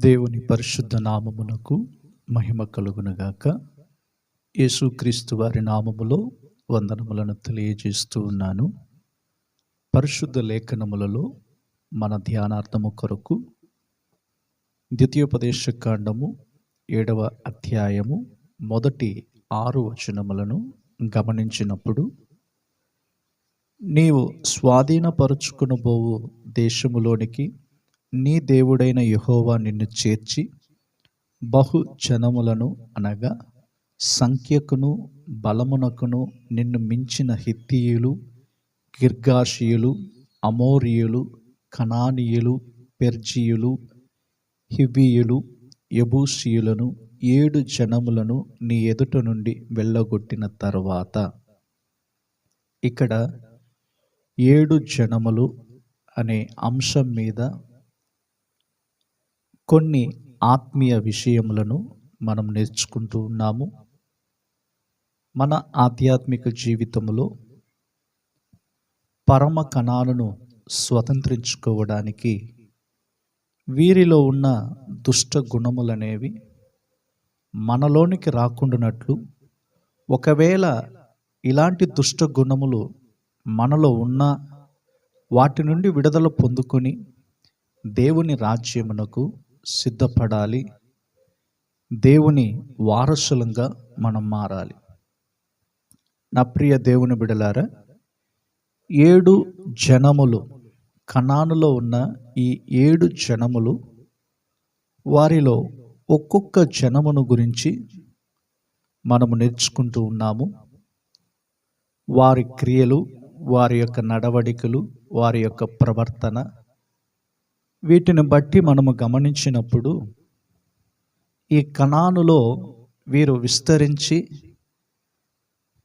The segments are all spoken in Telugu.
దేవుని పరిశుద్ధ నామమునకు మహిమ కలుగునగాక. యేసుక్రీస్తు వారి నామములో వందనములను తెలియజేస్తూ ఉన్నాను. పరిశుద్ధ లేఖనములలో మన ధ్యానార్థము కొరకు ద్వితీయోపదేశ కాండము ఏడవ అధ్యాయము మొదటి ఆరు వచనములను గమనించినప్పుడు నీవు స్వాధీనపరుచుకునబోవు దేశములోనికి నీ దేవుడైన యహోవా నిన్ను చేర్చి బహు జనములను అనగా సంఖ్యకును బలమునకును నిన్ను మించిన హిత్తియులు గిర్గాషియులు అమోరియులు కనానీయులు పెర్జీయులు హిబియులు యబూషియులను ఏడు జనములను నీ ఎదుట నుండి వెళ్ళగొట్టిన తర్వాత. ఇక్కడ ఏడు జనములు అనే అంశం మీద కొన్ని ఆత్మీయ విషయములను మనం నేర్చుకుంటూ ఉన్నాము. మన ఆధ్యాత్మిక జీవితంలో పరమ కణాలను స్వతంత్రించుకోవడానికి వీరిలో ఉన్న దుష్ట గుణములనేవి మనలోనికి రాకుండానట్లు ఒకవేళ ఇలాంటి దుష్ట గుణములు మనలో ఉన్న వాటి నుండి విడుదల పొందుకొని దేవుని రాజ్యమునకు సిద్ధపడాలి. దేవుని వారసులంగా మనం మారాలి. నా ప్రియ దేవుని బిడలారా ఏడు జనములు కణానులో ఉన్న ఈ ఏడు జనములు వారిలో ఒక్కొక్క జనమును గురించి మనము నేర్చుకుంటూ ఉన్నాము. వారి క్రియలు వారి యొక్క నడవడికలు వారి యొక్క ప్రవర్తన వీటిని బట్టి మనము గమనించినప్పుడు ఈ కణానులో వీరు విస్తరించి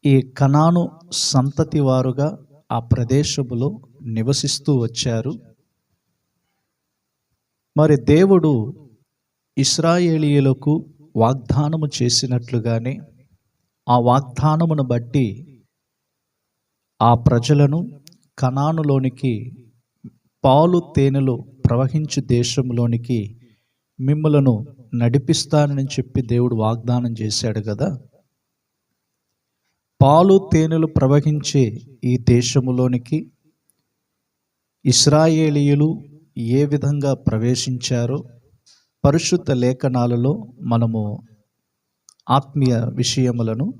ఈ కణాను సంతతి వారుగా ఆ ప్రదేశములో నివసిస్తూ వచ్చారు. మరి దేవుడు ఇస్రాయేలీలకు వాగ్దానము చేసినట్లుగానే ఆ వాగ్దానమును బట్టి ఆ ప్రజలను కణానులోనికి పాలు తేనెలు ప్రవహించు దేశంలోనికి మిమ్మలను నడిపిస్తానని చెప్పి దేవుడు వాగ్దానం చేశాడు కదా. పాలు తేనెలు ప్రవహించే ఈ దేశములోనికి ఇస్రాయేలీయులు ఏ విధంగా ప్రవేశించారో పరిశుద్ధ లేఖనాలలో మనము ఆత్మీయ విషయములను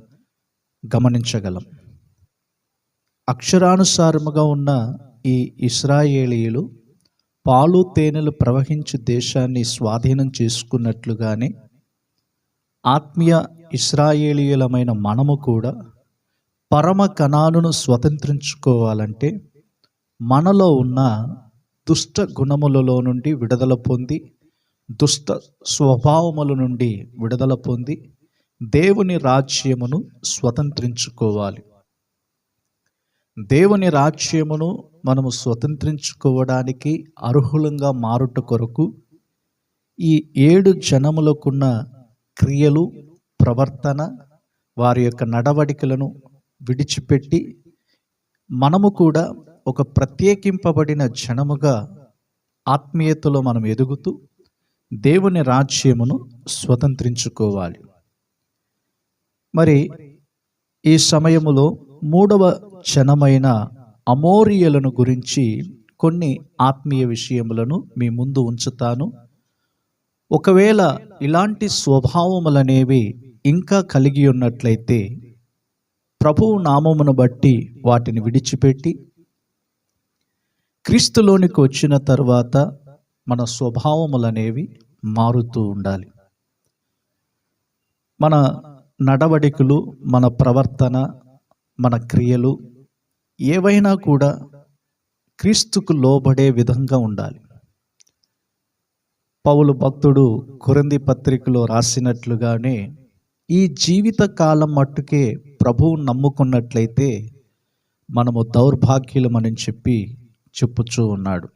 గమనించగలం. అక్షరానుసారముగా ఉన్న ఈ ఇస్రాయేలీయులు పాలు తేనెలు ప్రవహించు దేశాన్ని స్వాధీనం చేసుకున్నట్లుగానే ఆత్మీయ ఇస్రాయేలీయులమైన మనము కూడా పరమ కణాలను స్వతంత్రించుకోవాలంటే మనలో ఉన్న దుష్ట గుణములలో నుండి విడుదల పొంది దుష్ట స్వభావముల నుండి విడుదల పొంది దేవుని రాజ్యమును స్వతంత్రించుకోవాలి. దేవుని రాజ్యమును మనము స్వతంత్రించుకోవడానికి అర్హులంగా మారుట కొరకు ఈ ఏడు జనములకున్న క్రియలు ప్రవర్తన వారి యొక్క నడవడికలను విడిచిపెట్టి మనము కూడా ఒక ప్రత్యేకింపబడిన జనముగా ఆత్మీయతలో మనం ఎదుగుతూ దేవుని రాజ్యమును స్వతంత్రించుకోవాలి. మరి ఈ సమయములో మూడవ జనమైన అమోరియలను గురించి కొన్ని ఆత్మీయ విషయములను మీ ముందు ఉంచుతాను. ఒకవేళ ఇలాంటి స్వభావములనేవి ఇంకా కలిగి ఉన్నట్లయితే ప్రభువు నామమును బట్టి వాటిని విడిచిపెట్టి క్రీస్తులోనికి వచ్చిన తర్వాత మన స్వభావములనేవి మారుతూ ఉండాలి. మన నడవడికలు మన ప్రవర్తన మన క్రియలు ఏవైనా కూడా క్రీస్తుకు లోబడే విధంగా ఉండాలి. పౌలు భక్తుడు కురంది పత్రికలో రాసినట్లుగానే ఈ జీవిత కాలం మట్టుకే ప్రభువు నమ్ముకున్నట్లయితే మనము దౌర్భాగ్యులమని చెప్పి చెప్పుచూ ఉన్నాడు.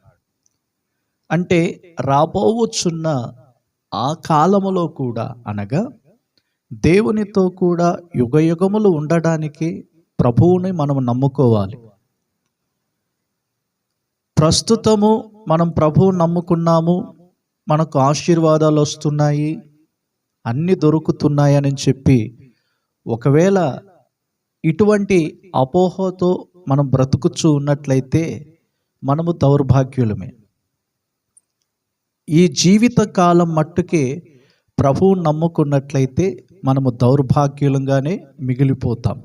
అంటే రాబోవచ్చున్న ఆ కాలములో కూడా అనగా దేవునితో కూడా యుగయుగములు ఉండడానికి ప్రభువుని మనం నమ్ముకోవాలి. ప్రస్తుతము మనం ప్రభువు నమ్ముకున్నాము మనకు ఆశీర్వాదాలు వస్తున్నాయి అన్నీ దొరుకుతున్నాయని చెప్పి ఒకవేళ ఇటువంటి అపోహతో మనం బ్రతుకుచూ ఉన్నట్లయితే మనము దౌర్భాగ్యులమే. ఈ జీవిత కాలం మట్టుకే ప్రభువు నమ్ముకున్నట్లయితే మనము దౌర్భాగ్యులంగానే మిగిలిపోతాం.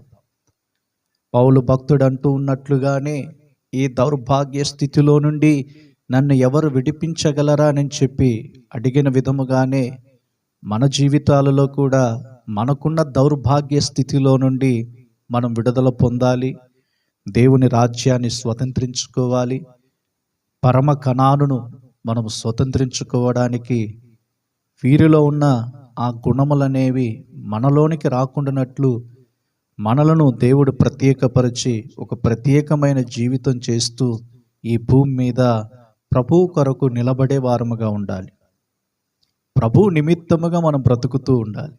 పౌలు భక్తుడు అంటూ ఉన్నట్లుగానే ఈ దౌర్భాగ్య స్థితిలో నుండి నన్ను ఎవరు విడిపించగలరా అని చెప్పి అడిగిన విధముగానే మన జీవితాలలో కూడా మనకున్న దౌర్భాగ్య స్థితిలో నుండి మనం విడుదల పొందాలి. దేవుని రాజ్యాన్ని స్వతంత్రించుకోవాలి. పరమ కణాలను మనం స్వతంత్రించుకోవడానికి వీరిలో ఉన్న ఆ గుణములనేవి మనలోనికి రాకుండానట్లు మనలను దేవుడు ప్రత్యేకపరిచి ఒక ప్రత్యేకమైన జీవితం చేస్తూ ఈ భూమి మీద ప్రభువు కొరకు నిలబడే వారముగా ఉండాలి. ప్రభు నిమిత్తముగా మనం బ్రతుకుతూ ఉండాలి.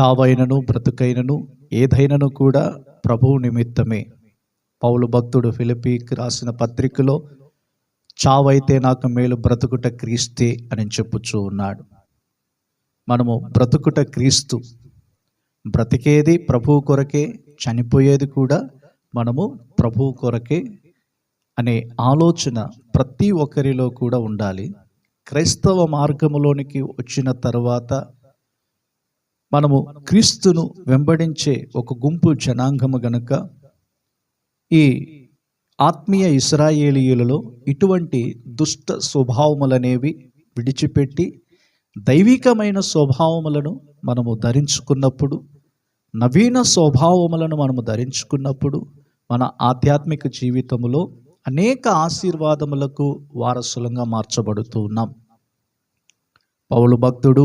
చావైనను బ్రతుకైనను ఏదైనను కూడా ప్రభువు నిమిత్తమే. పౌలు భక్తుడు ఫిలిపీకి రాసిన పత్రికలో చావైతే నాకు మేలు బ్రతుకుట క్రీస్తే అని చెప్పుచూ ఉన్నాడు. మనము బ్రతుకుట క్రీస్తు బ్రతికేది ప్రభువు కొరకే చనిపోయేది కూడా మనము ప్రభువు కొరకే అనే ఆలోచన ప్రతి ఒక్కరిలో కూడా ఉండాలి. క్రైస్తవ మార్గములోనికి వచ్చిన తర్వాత మనము క్రీస్తును వెంబడించే ఒక గుంపు జనాంగము గనుక ఈ ఆత్మీయ ఇస్రాయేలీయులలో ఇటువంటి దుష్ట స్వభావములనేవి విడిచిపెట్టి దైవికమైన స్వభావములను మనము ధరించుకున్నప్పుడు నవీన స్వభావములను మనము ధరించుకున్నప్పుడు మన ఆధ్యాత్మిక జీవితంలో అనేక ఆశీర్వాదములకు వారసులంగా మార్చబడుతూ ఉన్నాం. పౌలు భక్తుడు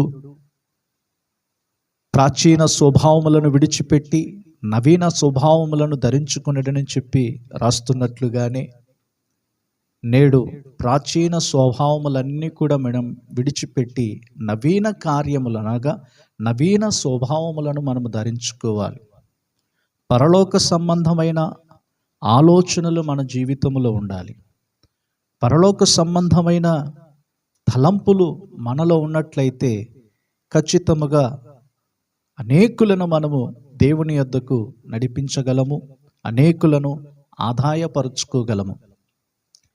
ప్రాచీన స్వభావములను విడిచిపెట్టి నవీన స్వభావములను ధరించుకునేటని చెప్పి రాస్తున్నట్లుగానే నేడు ప్రాచీన స్వభావములన్నీ కూడా మనం విడిచిపెట్టి నవీన కార్యములనగా నవీన స్వభావములను మనము ధరించుకోవాలి. పరలోక సంబంధమైన ఆలోచనలు మన జీవితంలో ఉండాలి. పరలోక సంబంధమైన తలంపులు మనలో ఉన్నట్లయితే ఖచ్చితముగా అనేకులను మనము దేవుని యొద్దకు నడిపించగలము అనేకులను ఆదాయపరుచుకోగలము.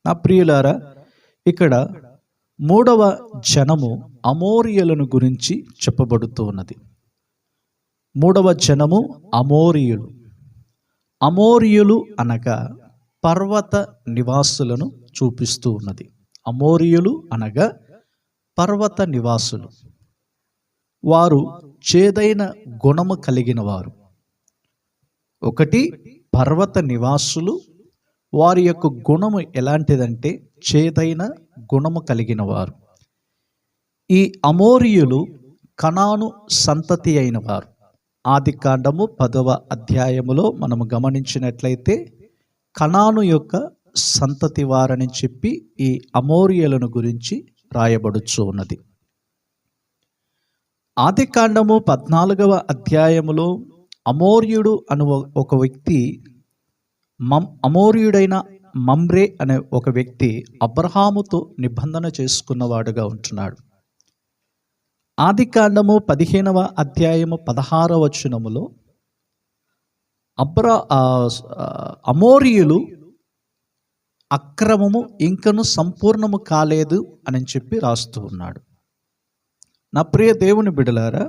నా ప్రియులారా ఇక్కడ మూడవ జనము అమోరియలను గురించి చెప్పబడుతూ ఉన్నది. మూడవ జనము అమోరియులు. అమోరియులు అనగా పర్వత నివాసులను చూపిస్తూ ఉన్నది. అమోరియులు అనగా పర్వత నివాసులు. వారు చేదైన గుణము కలిగిన వారు. ఒకటి పర్వత నివాసులు వారి యొక్క గుణము ఎలాంటిదంటే చేదైన గుణము కలిగిన వారు ఈ అమోరియులు కణాను సంతతి అయిన వారు ఆది కాండము పదవ అధ్యాయములో మనము గమనించినట్లయితే కణాను యొక్క సంతతి వారని చెప్పి ఈ అమోరియలను గురించి రాయబడుచు ఉన్నది. ఆది కాండము పద్నాలుగవ అధ్యాయములో అమోర్యుడు అను ఒక వ్యక్తి మమ్ అమోర్యుడైన మమ్రే అనే ఒక వ్యక్తి అబ్రహాముతో నిబంధన చేసుకున్నవాడుగా ఉంటున్నాడు. ఆది కాండము పదిహేనవ అధ్యాయము పదహారవ వచనములో అబ్రా అమోరియులు అక్రమము ఇంకను సంపూర్ణము కాలేదు అని చెప్పి రాస్తూ ఉన్నాడు. నా ప్రియ దేవుని బిడలారా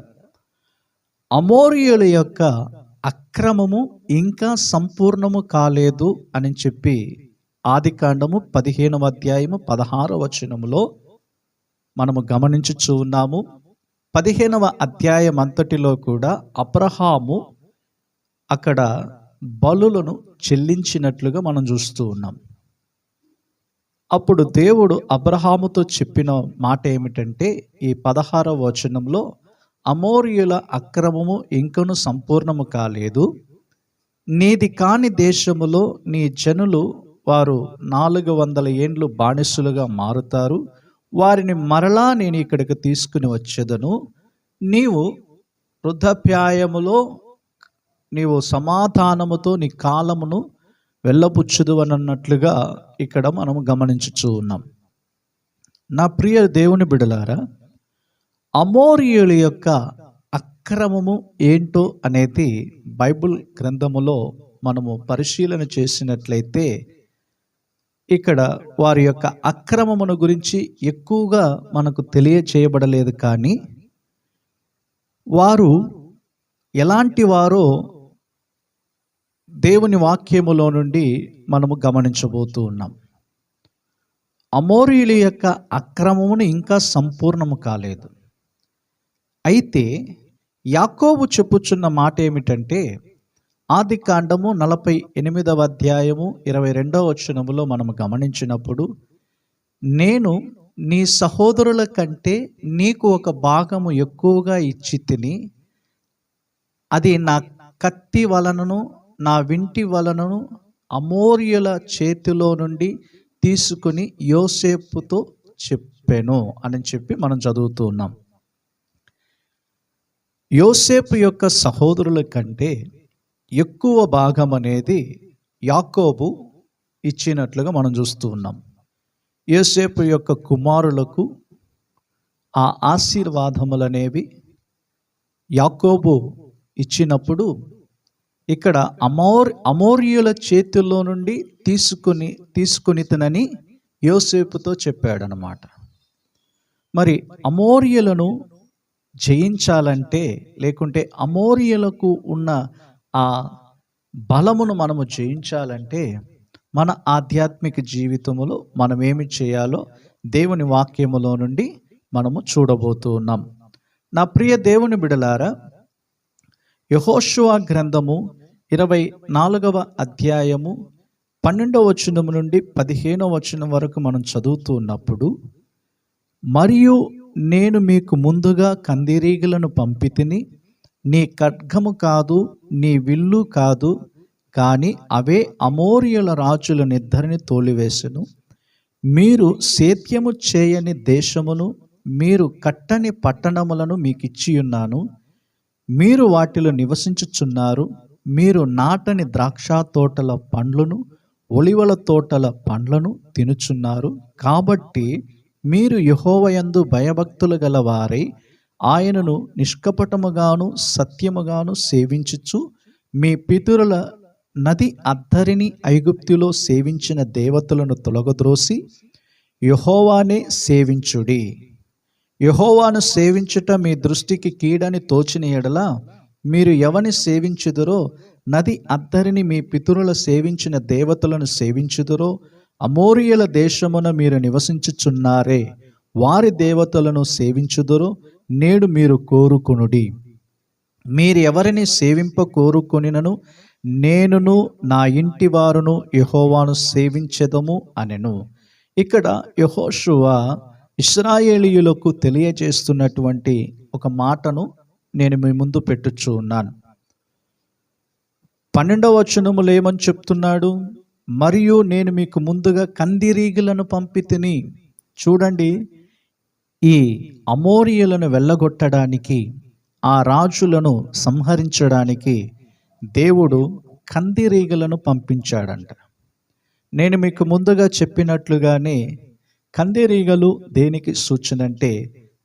అమోరియుల యొక్క అక్రమము ఇంకా సంపూర్ణము కాలేదు అని చెప్పి ఆది కాండము పదిహేనవ అధ్యాయము పదహారవ వచనములో మనము గమనించుచూ ఉన్నాము. పదిహేనవ అధ్యాయం అంతటిలో కూడా అబ్రహాము అక్కడ బలులను చెల్లించినట్లుగా మనం చూస్తూ ఉన్నాం. అప్పుడు దేవుడు అబ్రహాముతో చెప్పిన మాట ఏమిటంటే ఈ పదహారవ వచనంలో అమోరియుల అక్రమము ఇంకను సంపూర్ణము కాలేదు. నీది కాని దేశములో నీ జనులు వారు నాలుగు వందల ఏండ్లు బానిసులుగా మారుతారు. వారిని మరలా నేను ఇక్కడికి తీసుకుని వచ్చేదను. నీవు వృద్ధాప్యాయములో నీవు సమాధానముతో నీ కాలమును వెళ్ళపుచ్చుదు అన్నట్లుగా ఇక్కడ మనం గమనించుచూ ఉన్నాం. నా ప్రియ దేవుని బిడలారా అమోరియుల యొక్క అక్రమము ఏంటో అనేది బైబిల్ గ్రంథములో మనము పరిశీలన చేసినట్లయితే ఇక్కడ వారి యొక్క అక్రమమును గురించి ఎక్కువగా మనకు తెలియచేయబడలేదు కానీ వారు ఎలాంటి వారో దేవుని వాక్యములో నుండి మనము గమనించబోతూ ఉన్నాం. అమోరియుల యొక్క అక్రమమును ఇంకా సంపూర్ణము కాలేదు. అయితే యాకోబు చెప్పుచున్న మాట ఏమిటంటే ఆది కాండము నలభై ఎనిమిదవ అధ్యాయము ఇరవై రెండవ వచనములో మనం గమనించినప్పుడు నేను నీ సహోదరుల కంటే నీకు ఒక భాగము ఎక్కువగా ఇచ్చి తిని అది నా కత్తి వలనను నా వింటి వలనను అమోర్యుల చేతిలో నుండి తీసుకుని యోసేపుతో చెప్పాను అని చెప్పి మనం చదువుతూ ఉన్నాం. యోసేపు యొక్క సహోదరుల కంటే ఎక్కువ భాగం అనేది యాకోబు ఇచ్చినట్లుగా మనం చూస్తూ ఉన్నాం. యోసేపు యొక్క కుమారులకు ఆ ఆశీర్వాదములనేవి యాకోబు ఇచ్చినప్పుడు ఇక్కడ అమోర్ అమోర్యుల చేతుల్లో నుండి తీసుకుని తీసుకుని తినని యోసేపుతో చెప్పాడనమాట మరి అమోర్యులను జయించాలంటే లేకుంటే అమోరియలకు ఉన్న ఆ బలమును మనము జయించాలంటే మన ఆధ్యాత్మిక జీవితములో మనం ఏమి చేయాలో దేవుని వాక్యములో నుండి మనము చూడబోతూ ఉన్నాం. నా ప్రియ దేవుని బిడలారా యహోషువా గ్రంథము ఇరవై నాలుగవ అధ్యాయము పన్నెండవ వచనం నుండి పదిహేనవ వచనం వరకు మనం చదువుతూ ఉన్నప్పుడు మరియు నేను మీకు ముందుగా కందిరీగలను పంపితిని. నీ ఖడ్గము కాదు నీ విల్లు కాదు కానీ అవే అమోరియల రాజుల నిద్దరిని తోలివేసెను. మీరు సేత్యము చేయని దేశమును మీరు కట్టని పట్టణములను మీకు ఇచ్చియున్నాను మీరు వాటిలో నివసించుచున్నారు. మీరు నాటని ద్రాక్ష తోటల పండ్లను ఒలివల తోటల పండ్లను తినుచున్నారు. కాబట్టి మీరు యహోవయందు భయభక్తులు గలవారై ఆయనను నిష్కపటముగాను సత్యముగాను సేవించుచు మీ పితురుల నది అద్దరిని ఐగుప్తిలో సేవించిన దేవతలను తొలగద్రోసి యహోవానే సేవించుడి. యహోవాను సేవించుట మీ దృష్టికి కీడని తోచిన ఎడల మీరు ఎవని సేవించుదురో నది అద్దరిని మీ పితురుల సేవించిన దేవతలను సేవించుదురో అమోరియల దేశమున మీరు నివసించుచున్నారే వారి దేవతలను సేవించుదురు నేడు మీరు కోరుకునుడి. మీరు ఎవరిని సేవింప కోరుకొనినను నేనును నా ఇంటి వారును యహోవాను సేవించదము అనెను. ఇక్కడ యహోషువ ఇస్రాయేలీయులకు తెలియజేస్తున్నటువంటి ఒక మాటను నేను మీ ముందు పెట్టుచు ఉన్నాను. పన్నెండవ వచనములు ఏమని చెప్తున్నాడు? మరియు నేను మీకు ముందుగా కందిరీగులను పంపితిని చూడండి ఈ అమోరియులను వెళ్ళగొట్టడానికి ఆ రాజులను సంహరించడానికి దేవుడు కందిరీగలను పంపించాడంట. నేను మీకు ముందుగా చెప్పినట్లుగానే కందిరీగలు దేనికి సూచన అంటే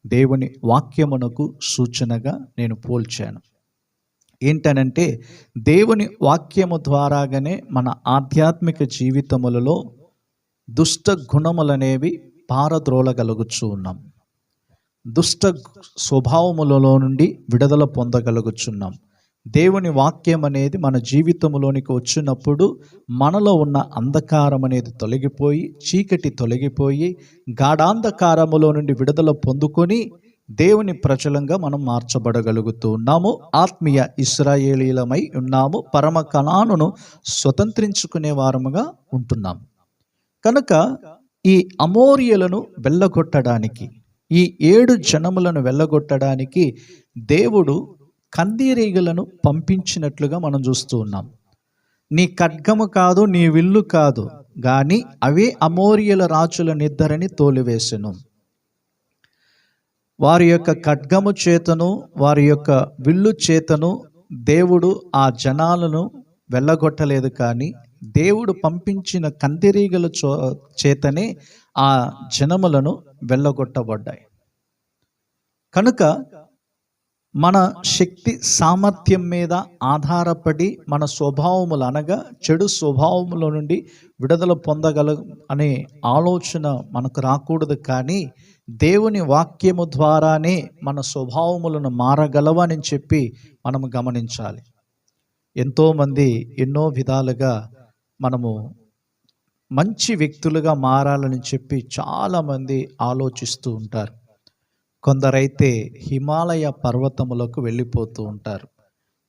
దేవుని వాక్యమునకు సూచనగా నేను పోల్చాను. ఏంటనంటే దేవుని వాక్యము ద్వారాగానే మన ఆధ్యాత్మిక జీవితములలో దుష్ట గుణములనేవి పారద్రోలగలుగుచూ ఉన్నాం. దుష్ట స్వభావములలో నుండి విడుదల పొందగలుగుచున్నాం దేవుని వాక్యం అనేది మన జీవితంలోనికి వచ్చినప్పుడు మనలో ఉన్న అంధకారం అనేది తొలగిపోయి చీకటి తొలగిపోయి గాఢాంధకారములో నుండి విడుదల పొందుకొని దేవుని ప్రజలంగా మనం మార్చబడగలుగుతూ ఉన్నాము ఆత్మీయ ఇస్రాయేలీలమై ఉన్నాము. పరమ కణానును స్వతంత్రించుకునే వారముగా ఉంటున్నాం. కనుక ఈ అమోరియలను వెళ్ళగొట్టడానికి ఈ ఏడు జనములను వెళ్ళగొట్టడానికి దేవుడు కందిరీగలను పంపించినట్లుగా మనం చూస్తూ ఉన్నాం. నీ ఖడ్గము కాదు నీ విల్లు కాదు గాని అవే అమోరియల రాజుల నిద్దరని తోలివేసెను. వారి యొక్క ఖడ్గము చేతను వారి యొక్క విల్లు చేతను దేవుడు ఆ జనాలను వెళ్ళగొట్టలేదు కానీ దేవుడు పంపించిన కందిరీగల చో చేతనే ఆ జనములను వెళ్ళగొట్టబడ్డాయి. కనుక మన శక్తి సామర్థ్యం మీద ఆధారపడి మన స్వభావములు అనగా చెడు స్వభావముల నుండి విడుదల పొందగల అనే ఆలోచన మనకు రాకూడదు కానీ దేవుని వాక్యము ద్వారానే మన స్వభావములను మారగలవని చెప్పి మనము గమనించాలి. ఎంతోమంది ఎన్నో విధాలుగా మనము మంచి వ్యక్తులుగా మారాలని చెప్పి చాలామంది ఆలోచిస్తూ ఉంటారు. కొందరైతే హిమాలయ పర్వతములకు వెళ్ళిపోతూ ఉంటారు.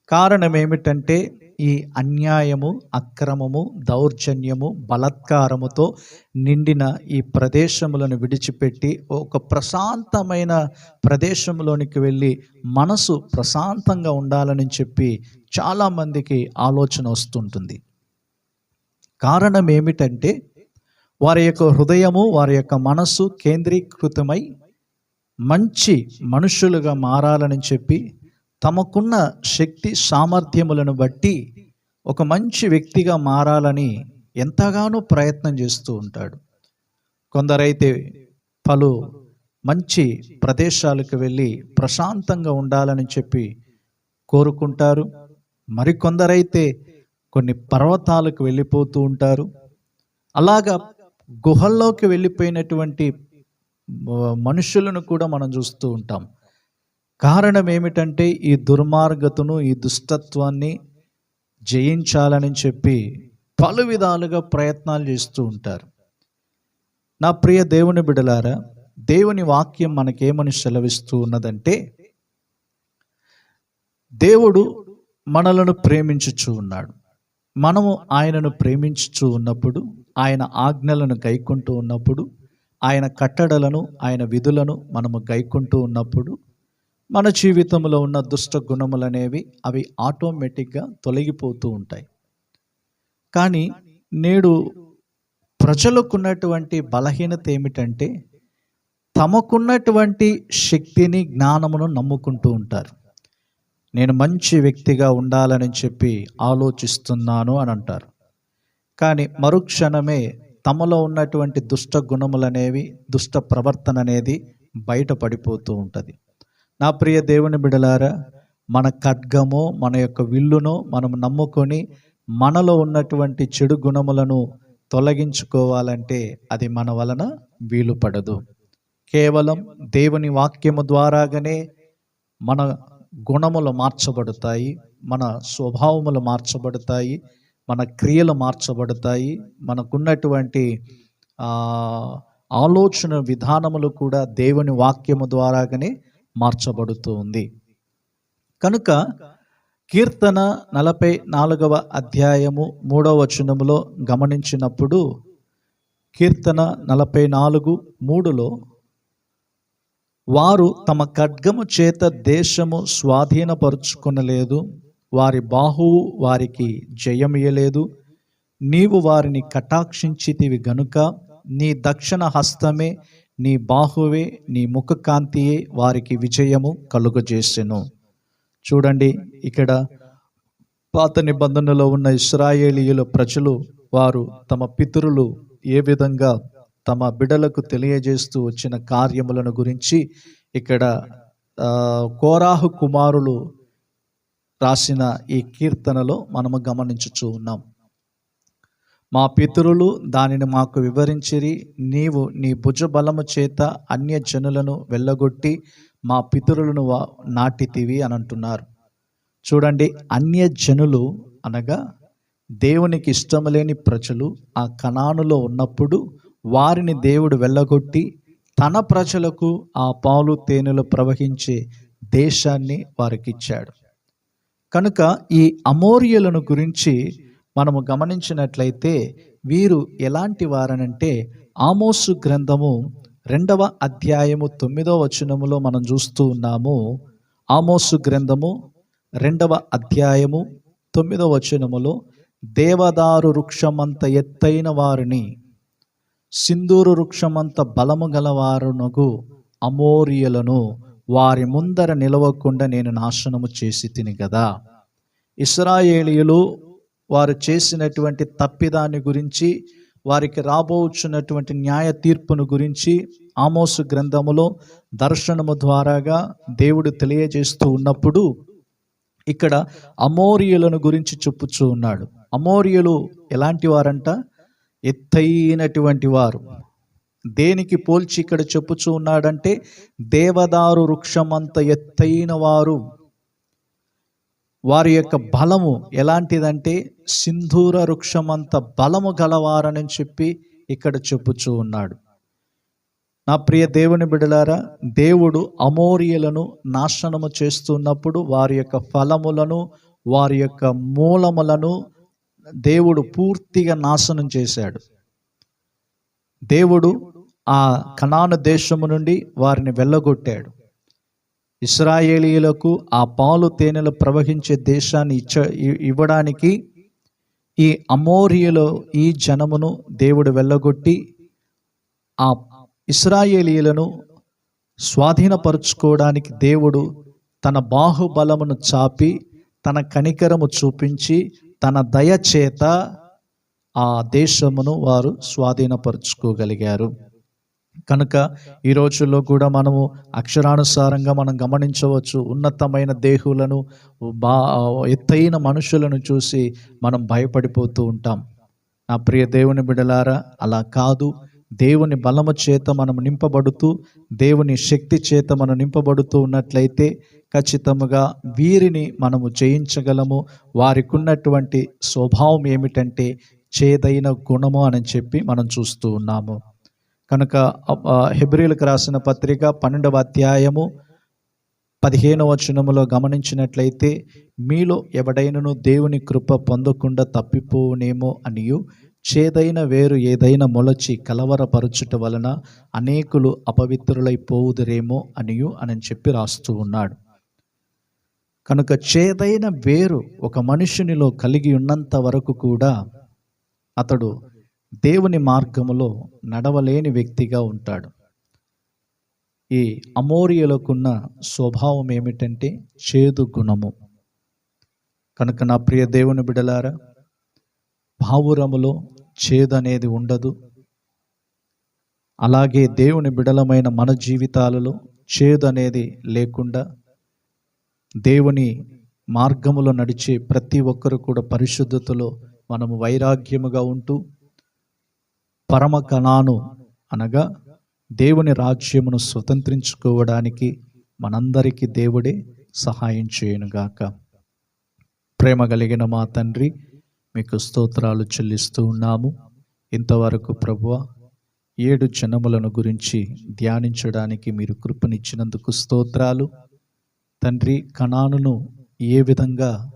కారణం ఏమిటంటే ఈ అన్యాయము అక్రమము దౌర్జన్యము బలత్కారముతో నిండిన ఈ ప్రదేశములను విడిచిపెట్టి ఒక ప్రశాంతమైన ప్రదేశంలోనికి వెళ్ళి మనసు ప్రశాంతంగా ఉండాలని చెప్పి చాలామందికి ఆలోచన వస్తుంటుంది. కారణం ఏమిటంటే వారి యొక్క హృదయము వారి యొక్క మనస్సు కేంద్రీకృతమై మంచి మనుషులుగా మారాలని చెప్పి తమకున్న శక్తి సామర్థ్యములను బట్టి ఒక మంచి వ్యక్తిగా మారాలని ఎంతగానో ప్రయత్నం చేస్తూ ఉంటాడు. కొందరైతే పలు మంచి ప్రదేశాలకు వెళ్ళి ప్రశాంతంగా ఉండాలని చెప్పి కోరుకుంటారు. మరికొందరైతే కొన్ని పర్వతాలకు వెళ్ళిపోతూ ఉంటారు. అలాగా గుహల్లోకి వెళ్ళిపోయినటువంటి మనుషులను కూడా మనం చూస్తూ ఉంటాం. కారణం ఏమిటంటే ఈ దుర్మార్గతను ఈ దుష్టత్వాన్ని జయించాలని చెప్పి పలు విధాలుగా ప్రయత్నాలు చేస్తూ ఉంటారు. నా ప్రియ దేవుని బిడలారా దేవుని వాక్యం మనకేమని సెలవిస్తూ ఉన్నదంటే దేవుడు మనలను ప్రేమించుచూ ఉన్నాడు. మనము ఆయనను ప్రేమించుచూ ఉన్నప్పుడు ఆయన ఆజ్ఞలను గైకుంటూ ఉన్నప్పుడు ఆయన కట్టడలను ఆయన విధులను మనము గైకుంటూ ఉన్నప్పుడు మన జీవితంలో ఉన్న దుష్ట గుణములు అనేవి అవి ఆటోమేటిక్గా తొలగిపోతూ ఉంటాయి. కానీ నేడు ప్రజలకున్నటువంటి బలహీనత ఏమిటంటే తమకున్నటువంటి శక్తిని జ్ఞానమును నమ్ముకుంటూ ఉంటారు. నేను మంచి వ్యక్తిగా ఉండాలని చెప్పి ఆలోచిస్తున్నాను అని అంటారు. కానీ మరుక్షణమే తమలో ఉన్నటువంటి దుష్ట గుణములనేవి దుష్ట ప్రవర్తన అనేది బయటపడిపోతూ ఉంటుంది. నా ప్రియ దేవుని బిడలారా మన ఖడ్గము మన యొక్క విల్లును మనం నమ్ముకొని మనలో ఉన్నటువంటి చెడు గుణములను తొలగించుకోవాలంటే అది మన వలన వీలు పడదు కేవలం దేవుని వాక్యము ద్వారాగానే మన గుణములు మార్చబడతాయి మన స్వభావములు మార్చబడతాయి మన క్రియలు మార్చబడతాయి మనకున్నటువంటి ఆలోచన విధానములు కూడా దేవుని వాక్యము ద్వారాగానే మార్చబడుతూ ఉంది. కనుక కీర్తన నలభై నాలుగవ అధ్యాయము మూడవ వచనములో గమనించినప్పుడు కీర్తన నలభై నాలుగు మూడులో వారు తమ ఖడ్గము చేత దేశము స్వాధీనపరుచుకునలేదు వారి బాహువు వారికి జయమియలేదు నీవు వారిని కటాక్షించితివి గనుక నీ దక్షిణ హస్తమే నీ బాహువే నీ ముఖ కాంతియే వారికి విజయము కలుగజేసెను. చూడండి ఇక్కడ పాత నిబంధనలో ఉన్న ఇస్రాయేలీయుల ప్రజలు వారు తమ పితరులు ఏ విధంగా తమ బిడలకు తెలియజేస్తూ వచ్చిన కార్యములను గురించి ఇక్కడ కోరాహు కుమారులు రాసిన ఈ కీర్తనలో మనము గమనించుచూ ఉన్నాం. మా పితరులు దానిని మాకు వివరించిరి. నీవు నీ భుజబలము చేత అన్య జనులను వెళ్ళగొట్టి మా పితరులను నాటితివి అని అంటున్నారు చూడండి అన్య జనులు అనగా దేవునికి ఇష్టం లేని ప్రజలు ఆ కణానులో ఉన్నప్పుడు వారిని దేవుడు వెళ్ళగొట్టి తన ప్రజలకు ఆ పాలు తేనెలు ప్రవహించే దేశాన్ని వారికిచ్చాడు. కనుక ఈ అమోరియలను గురించి మనము గమనించినట్లయితే వీరు ఎలాంటి వారనంటే ఆమోసు గ్రంథము రెండవ అధ్యాయము తొమ్మిదవ వచనములో మనం చూస్తూ ఉన్నాము. ఆమోసు గ్రంథము రెండవ అధ్యాయము తొమ్మిదవ వచనములో దేవదారు వృక్షమంత ఎత్తైన వారిని సింధూరు వృక్షమంత బలము గలవారునగు అమోరియలను వారి ముందర నిలవకుండా నేను నాశనము చేసి తిని కదా ఇస్రాయేలీయులు వారు చేసినటువంటి తప్పిదాన్ని గురించి వారికి రాబోచున్నటువంటి న్యాయ తీర్పును గురించి ఆమోసు గ్రంథములో దర్శనము ద్వారాగా దేవుడు తెలియజేస్తూ ఉన్నప్పుడు ఇక్కడ అమోరియులను గురించి చెప్పుచూ ఉన్నాడు. అమోరియులు ఎలాంటి వారంట? ఎత్తైనటువంటి వారు. దేనికి పోల్చి ఇక్కడ చెప్పుచూ ఉన్నాడంటే దేవదారు వృక్షమంత ఎత్తైన వారు. వారి యొక్క బలము ఎలాంటిదంటే సింధూర వృక్షమంత బలము గలవారని చెప్పి ఇక్కడ చెప్పుచూ ఉన్నాడు. నా ప్రియ దేవుని బిడలారా దేవుడు అమోరియలను నాశనము చేస్తున్నప్పుడు వారి యొక్క ఫలములను వారి యొక్క మూలములను దేవుడు పూర్తిగా నాశనం చేశాడు. దేవుడు ఆ కణాను దేశము నుండి వారిని వెళ్ళగొట్టాడు. ఇస్రాయేలీలకు ఆ పాలు తేనెలు ప్రవహించే దేశాన్ని ఇచ్చ ఇ- ఇవ్వడానికి ఈ అమోరియులో ఈ జనమును దేవుడు వెళ్ళగొట్టి ఆ ఇస్రాయేలీలను స్వాధీనపరుచుకోవడానికి దేవుడు తన బాహుబలమును చాపి తన కనికరము చూపించి తన దయచేత ఆ దేశమును వారు స్వాధీనపరుచుకోగలిగారు. కనుక ఈ రోజుల్లో కూడా మనము అక్షరానుసారంగా మనం గమనించవచ్చు ఉన్నతమైన దేహులను బా ఎత్తైన మనుషులను చూసి మనం భయపడిపోతూ ఉంటాం. నా ప్రియ దేవుని బిడలారా అలా కాదు. దేవుని బలము చేత మనం నింపబడుతూ దేవుని శక్తి చేత మనం నింపబడుతూ ఉన్నట్లయితే ఖచ్చితముగా వీరిని మనము జయించగలము. వారికి ఉన్నటువంటి స్వభావం ఏమిటంటే చేదైన గుణము అని చెప్పి మనం చూస్తూ ఉన్నాము. కనుక హెబ్రిలకు రాసిన పత్రిక పన్నెండవ అధ్యాయము పదిహేనవ వచనములో గమనించినట్లయితే మీలో ఎవడైనను దేవుని కృప పొందకుండా తప్పిపోనేమో అనియు. చేదైన వేరు ఏదైనా మొలచి కలవరపరచుట వలన అనేకులు అపవిత్రులైపోవుదురేమో అనియు అని చెప్పి రాస్తూ ఉన్నాడు. కనుక చేదైన వేరు ఒక మనుషునిలో కలిగి ఉన్నంత వరకు కూడా అతడు దేవుని మార్గములో నడవలేని వ్యక్తిగా ఉంటాడు. ఈ అమోరియలకున్న స్వభావం ఏమిటంటే చేదు గుణము. కనుక నా ప్రియ దేవుని బిడలారా పావురములో చేదు అనేది ఉండదు. అలాగే దేవుని బిడలమైన మన జీవితాలలో చేదు అనేది లేకుండా దేవుని మార్గములో నడిచే ప్రతి ఒక్కరు కూడా పరిశుద్ధతలో మనము వైరాగ్యముగా ఉంటూ పరమ కణాను అనగా దేవుని రాజ్యమును స్వతంత్రించుకోవడానికి మనందరికీ దేవుడే సహాయం చేయనుగాక. ప్రేమ కలిగిన మా తండ్రి మీకు స్తోత్రాలు చెల్లిస్తూ ఉన్నాము. ఇంతవరకు ప్రభువ ఏడు జనములను గురించి ధ్యానించడానికి మీరు కృపనిచ్చినందుకు స్తోత్రాలు. తండ్రి కణానును ఏ విధంగా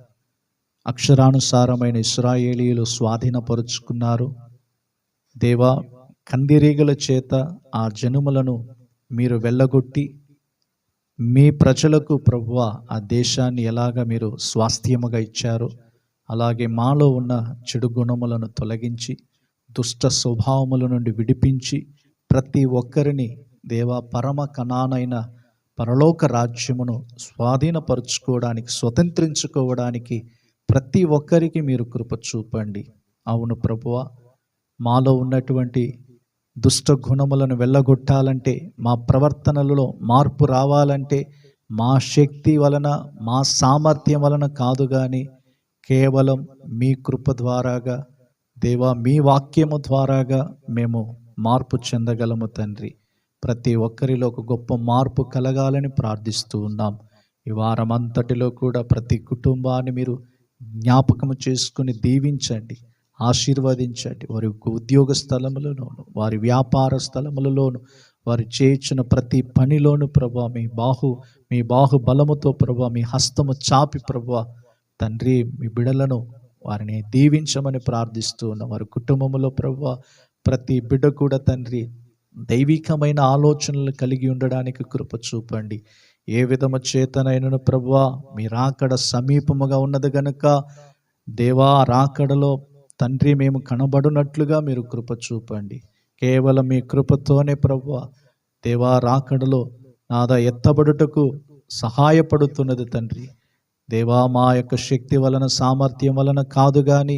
అక్షరానుసారమైన ఇస్రాయేలీలు స్వాధీనపరుచుకున్నారు దేవా కందిరీగల చేత ఆ జనుములను మీరు వెళ్ళగొట్టి మీ ప్రజలకు ప్రభువ ఆ దేశాన్ని ఎలాగ మీరు స్వాస్థ్యముగా ఇచ్చారో అలాగే మాలో ఉన్న చెడు గుణములను తొలగించి దుష్ట స్వభావముల నుండి విడిపించి ప్రతి ఒక్కరిని దేవా పరమ కణానైన పరలోక రాజ్యమును స్వాధీనపరుచుకోవడానికి స్వతంత్రించుకోవడానికి ప్రతి ఒక్కరికి మీరు కృప చూపండి. అవును ప్రభువ మాలో ఉన్నటువంటి దుష్ట గుణములను వెళ్ళగొట్టాలంటే మా ప్రవర్తనలలో మార్పు రావాలంటే మా శక్తి వలన మా సామర్థ్యం వలన కాదు కానీ కేవలం మీ కృప ద్వారాగా దేవా మీ వాక్యము ద్వారాగా మేము మార్పు చెందగలము తండ్రి. ప్రతి ఒక్కరిలో ఒక గొప్ప మార్పు కలగాలని ప్రార్థిస్తూ ఉన్నాం. ఈ వారం అంతటిలో కూడా ప్రతి కుటుంబాన్ని మీరు జ్ఞాపకము చేసుకుని దీవించండి. ఆశీర్వదించండి. వారి ఉద్యోగ స్థలములలోను వారి వ్యాపార స్థలములలోను వారు చేయించిన ప్రతి పనిలోను ప్రభా మీ బాహు మీ బాహు బలముతో ప్రభా మీ హస్తము చాపి ప్రభా తండ్రి మీ బిడలను వారిని దీవించమని ప్రార్థిస్తూ ఉన్న. వారి కుటుంబంలో ప్రభా ప్రతి బిడ్డ కూడా తండ్రి దైవికమైన ఆలోచనలు కలిగి ఉండడానికి కృప చూపండి. ఏ విధము చేతనైనను ప్రభా మీ రాకడ సమీపముగా ఉన్నది గనుక దేవా రాకడలో తండ్రి మేము కనబడునట్లుగా మీరు కృప చూపండి. కేవలం మీ కృపతోనే ప్రభు దేవా రాకడలో నాదా ఎత్తబడుటకు సహాయపడుతున్నది తండ్రి. దేవా మా యొక్క శక్తి వలన సామర్థ్యం వలన కాదు కానీ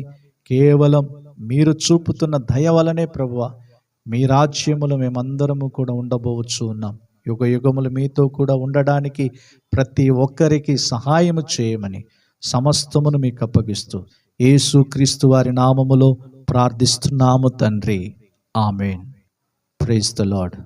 కేవలం మీరు చూపుతున్న దయ వలనే ప్రభు మీ రాజ్యములో మేమందరము కూడా ఉండబోవచ్చు ఉన్నాం. యుగ యుగములు మీతో కూడా ఉండడానికి ప్రతి ఒక్కరికి సహాయము చేయమని సమస్తమును మీకు అప్పగిస్తూ యేసు క్రీస్తు వారి నామములో ప్రార్థిస్తున్నాము తండ్రి. ఆమెన్. Praise the Lord.